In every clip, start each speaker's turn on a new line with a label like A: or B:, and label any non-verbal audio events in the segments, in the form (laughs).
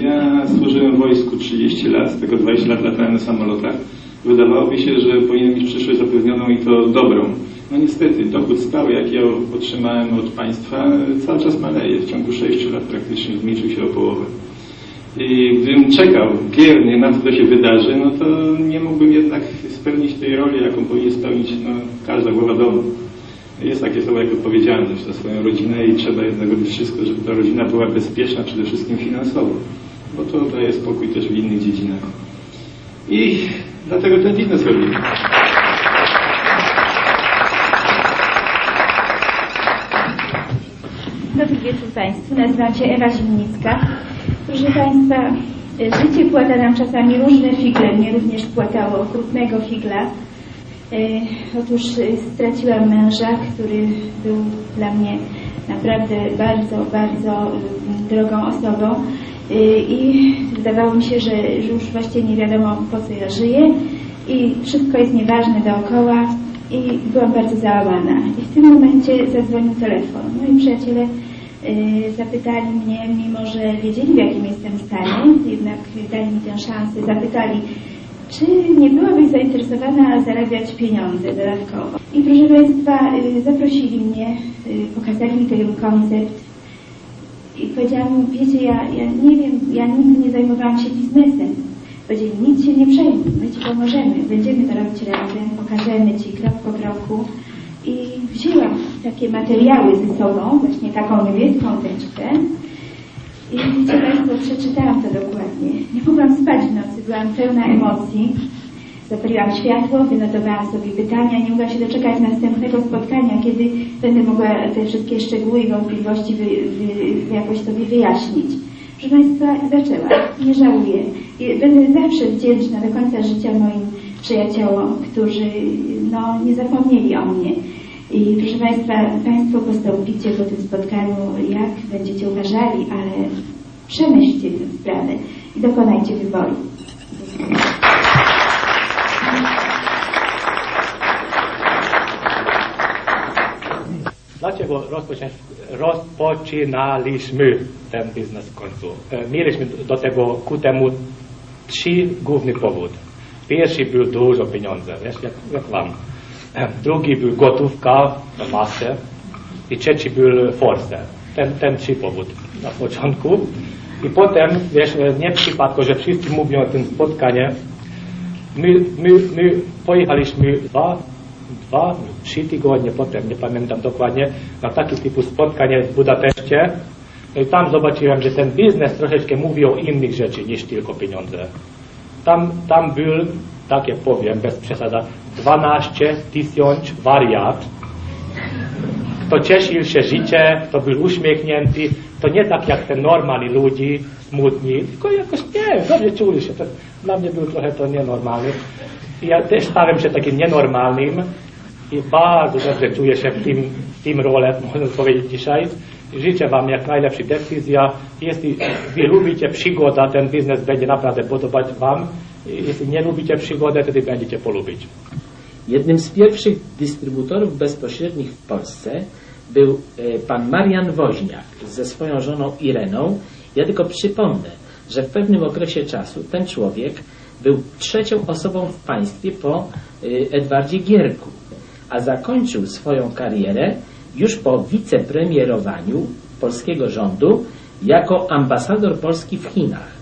A: Ja służyłem w wojsku 30 lat, z tego 20 lat latałem na samolotach. Wydawało mi się, że powinien mieć przyszłość zapewnioną i to dobrą. No niestety, dochód stały, jaki ja otrzymałem od państwa, cały czas maleje. W ciągu 6 lat praktycznie zmniejszył się o połowę. I gdybym czekał biernie na to, co się wydarzy, no to nie mógłbym jednak spełnić tej roli, jaką powinien spełnić no, każda głowa domu. Jest takie słowo jak odpowiedzialność za swoją rodzinę i trzeba jednak robić wszystko, żeby ta rodzina była bezpieczna przede wszystkim finansowo, bo to daje spokój też w innych dziedzinach. I dlatego ten biznes robimy.
B: Dobry wieczór Państwu. Nazywam się Ewa Zimnicka. Proszę Państwa, życie płata nam czasami różne figle. Mnie również płatało okrutnego figla. E, Otóż e, straciłam męża, który był dla mnie naprawdę bardzo, bardzo drogą osobą i zdawało mi się, że już właściwie nie wiadomo po co ja żyję i wszystko jest nieważne dookoła i byłam bardzo załamana. I w tym momencie zadzwonił telefon. Moi przyjaciele y, zapytali mnie, mimo że wiedzieli w jakim jestem stanie, jednak dali mi tę szansę, zapytali, czy nie byłabyś zainteresowana zarabiać pieniądze dodatkowo. I proszę Państwa, y, zaprosili mnie, y, pokazali mi ten koncept i powiedziałam, wiecie, ja, ja nie wiem, ja nigdy nie zajmowałam się biznesem. Powiedzieli, nic się nie przejmuj, my Ci pomożemy, będziemy to robić razem, pokażemy Ci krok po kroku. I wzięłam takie materiały ze sobą, właśnie taką niebieską teczkę. I wiecie Państwo, przeczytałam to dokładnie. Nie mogłam spać w nocy, byłam pełna emocji. Zapaliłam światło, wynotowałam sobie pytania, nie mogłam się doczekać następnego spotkania, kiedy będę mogła te wszystkie szczegóły i wątpliwości wy, wy, jakoś sobie wyjaśnić. Proszę Państwa, zaczęłam. Nie żałuję. Będę zawsze wdzięczna do końca życia moim przyjaciołom, którzy no, nie zapomnieli o mnie. I proszę Państwa, Państwo postąpicie po tym spotkaniu, jak będziecie uważali, ale przemyślcie tę sprawę i dokonajcie wyboru.
C: Dlaczego rozpoczynaliśmy ten biznes w końcu? E, Mieliśmy do tego ku temu trzy główne powody. Pierwszy był dużo pieniędzy, wiesz, jak, jak wam. E, Drugi był gotówka, masę. I trzeci był force. Ten, ten trzy powód na początku. I potem, wiesz, e, nie przypadku, że wszyscy mówią o tym spotkaniu, my, my, my pojechaliśmy dwa, dwa, trzy tygodnie potem, nie pamiętam dokładnie, na taki typu spotkanie w Budapeszcie. No I tam zobaczyłem, że ten biznes troszeczkę mówi o innych rzeczy niż tylko pieniądze. Tam, tam był, takie powiem, bez przesada, 12 tysięcy wariat, kto cieszył się życie, kto był uśmiechnięty, to nie tak jak te normalni ludzie, smutni, tylko jakoś, nie dobrze czuli się. To dla mnie był trochę to nienormalny. I ja też stałem się takim nienormalnym i bardzo dobrze czuję się w tym, w tym role, (laughs) można powiedzieć dzisiaj. Życzę Wam jak najlepsza decyzja. Jeśli Wy lubicie przygodę, ten biznes będzie naprawdę podobać Wam. Jeśli nie lubicie przygody, wtedy będziecie polubić.
D: Jednym z pierwszych dystrybutorów bezpośrednich w Polsce był e, pan Marian Woźniak ze swoją żoną Ireną. Ja tylko przypomnę, że w pewnym okresie czasu ten człowiek był trzecią osobą w państwie po e, Edwardzie Gierku, a zakończył swoją karierę już po wicepremierowaniu polskiego rządu jako ambasador Polski w Chinach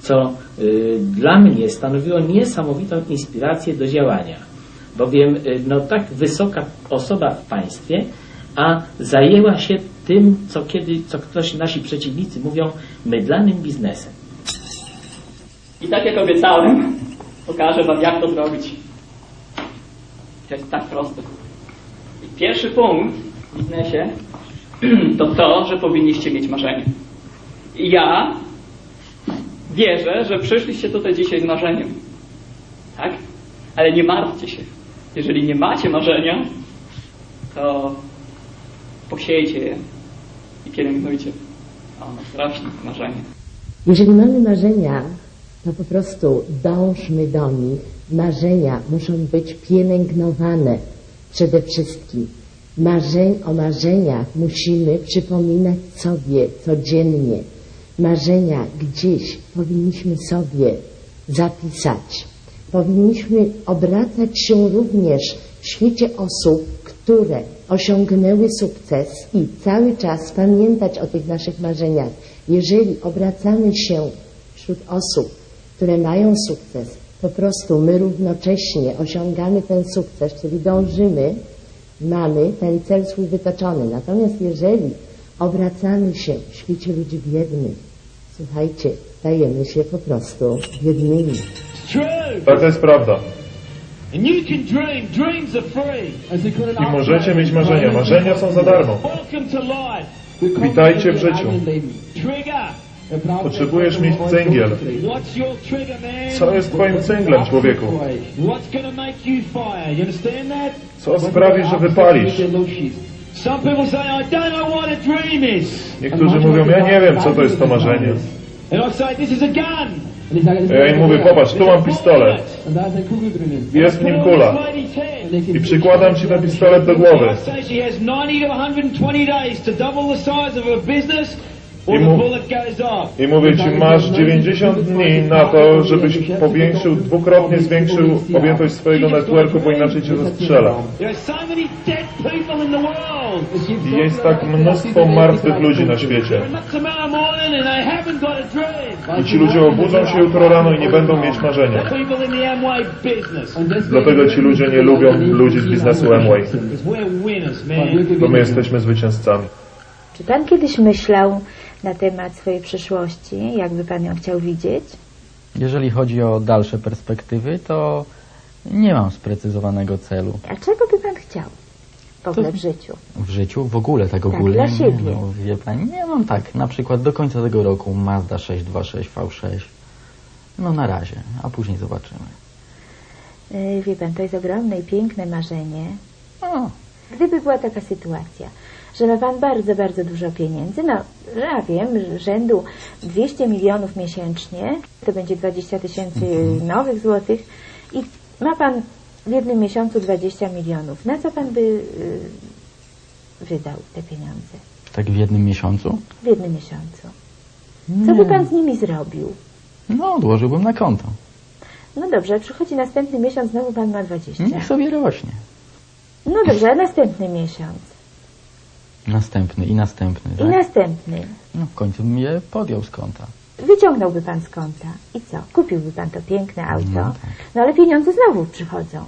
D: co y, dla mnie stanowiło niesamowitą inspirację do działania, bowiem no, tak wysoka osoba w państwie, a zajęła się tym, co kiedy, co ktoś nasi przeciwnicy mówią, mydlanym biznesem.
E: I tak jak obiecałem, pokażę Wam, jak to zrobić. To jest tak proste. I pierwszy punkt w biznesie (clears throat) to to, że powinniście mieć marzenie. I ja wierzę, że przyszliście tutaj dzisiaj z marzeniem. Tak? Ale nie martwcie się. Jeżeli nie macie marzenia, to posiejcie je i pielęgnujcie. Ono rośnie, marzenie.
F: Jeżeli mamy marzenia, to po prostu dążmy do nich. Marzenia muszą być pielęgnowane przede wszystkim. Marzeń, o marzeniach musimy przypominać sobie codziennie. marzenia gdzieś powinniśmy sobie zapisać. Powinniśmy obracać się również w świecie osób, które osiągnęły sukces i cały czas pamiętać o tych naszych marzeniach. Jeżeli obracamy się wśród osób, które mają sukces, po prostu my równocześnie osiągamy ten sukces, czyli dążymy, mamy ten cel swój wytoczony. Natomiast jeżeli obracamy się w świecie ludzi biednych, słuchajcie, stajemy się po prostu biednymi.
G: Tak, to jest prawda. I możecie mieć marzenia. Marzenia są za darmo.
H: Welcome to life.
G: Witajcie w życiu. Potrzebujesz mieć
H: man?
G: Co jest twoim cynglem, człowieku? Co sprawi, że wypalisz? Niektórzy mówią, ja nie wiem, co to jest to marzenie.
H: And I say, this is a gun.
G: A ja im mówię, popatrz, tu mam pistolet. Jest w nim kula. I przykładam ci ten pistolet do
H: I
G: głowy.
H: Say she has 90 to 120 days to double the size of her business or
G: I mu-. I mówię ci, masz 90 dni na to, żebyś powiększył, dwukrotnie zwiększył objętość swojego networku, bo inaczej cię zastrzela. Jest tak mnóstwo martwych ludzi na świecie. I ci ludzie obudzą się jutro rano i nie będą mieć marzenia.
H: Business.
G: Dlatego ci ludzie nie lubią ludzi z biznesu Amway, bo my jesteśmy zwycięzcami.
I: Czy pan kiedyś myślał na temat swojej przyszłości? Jakby pan ją chciał widzieć?
J: Jeżeli chodzi o dalsze perspektywy, to nie mam sprecyzowanego celu.
I: A czego by pan chciał w ogóle w życiu?
J: W życiu w ogóle, tak
I: Tak,
J: ogólnie.
I: dla
J: nie,
I: siebie.
J: No, wie pani, nie mam tak. Na przykład do końca tego roku Mazda 626 V6. No na razie, a później zobaczymy.
I: Yy, Wie pan, to jest ogromne i piękne marzenie. Gdyby była taka sytuacja, że ma pan bardzo, bardzo dużo pieniędzy, no ja wiem, rzędu 200 milionów miesięcznie, to będzie 20 tysięcy nowych złotych i ma pan w jednym miesiącu 20 milionów. Na co pan by yy, wydał te pieniądze?
J: tak w jednym miesiącu?
I: W jednym miesiącu. Co by pan z nimi zrobił?
J: No, odłożyłbym na konto.
I: No dobrze, przychodzi następny miesiąc, znowu pan ma 20.
J: Niech sobie rośnie.
I: No dobrze, a następny miesiąc.
J: Następny i następny,
I: I
J: tak?
I: następny.
J: No w końcu bym je podjął z konta.
I: Wyciągnąłby pan z konta. I co? Kupiłby pan to piękne auto.
J: No tak.
I: No ale pieniądze znowu przychodzą.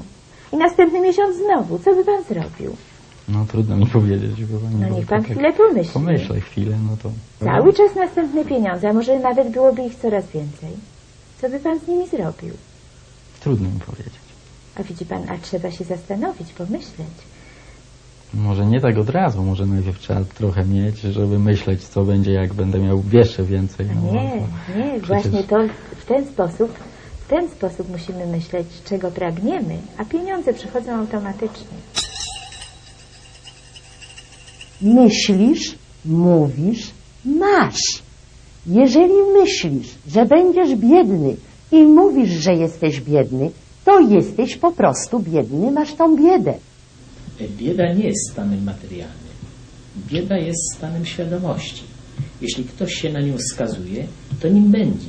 I: I następny miesiąc znowu. Co by pan zrobił?
J: No trudno mi (laughs) powiedzieć, bo pani...
I: No niech pan
J: tak
I: chwilę pomyśli.
J: Pomyślę chwilę, no to...
I: Cały czas następne pieniądze, a może nawet byłoby ich coraz więcej. Co by pan z nimi zrobił?
J: Trudno mi powiedzieć.
I: A widzi pan, a trzeba się zastanowić, pomyśleć.
J: Może nie tak od razu, może najpierw trzeba trochę mieć, żeby myśleć, co będzie, jak będę miał jeszcze więcej. No,
I: Nie,
J: to
I: nie,
J: przecież-
I: właśnie to w ten sposób, w ten sposób musimy myśleć, czego pragniemy, a pieniądze przychodzą automatycznie.
F: Myślisz, mówisz, masz. Jeżeli myślisz, że będziesz biedny i mówisz, że jesteś biedny, to jesteś po prostu biedny, masz tą biedę.
D: Bieda nie jest stanem materialnym. Bieda jest stanem świadomości. Jeśli ktoś się na nią skazuje, to nim będzie.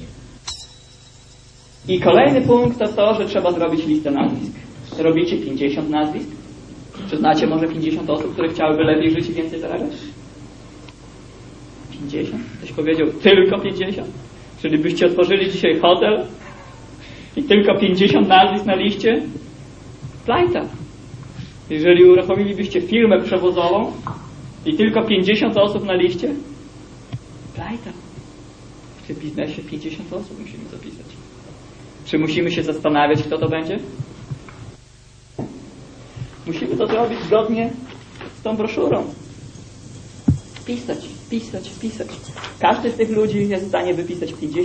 E: I kolejny punkt to to, że trzeba zrobić listę nazwisk. Robicie 50 nazwisk? Czy znacie może 50 osób, które chciałyby lepiej żyć i więcej zarabiać? 50? Ktoś powiedział tylko 50? Czyli byście otworzyli dzisiaj hotel i tylko 50 nazwisk na liście? Plajta. Jeżeli uruchomilibyście firmę przewozową i tylko 50 osób na liście? Plajta. Tym biznesie 50 osób musimy zapisać. Czy musimy się zastanawiać, kto to będzie? Musimy to zrobić zgodnie z tą broszurą. Pisać, pisać, pisać. Każdy z tych ludzi jest w stanie wypisać 50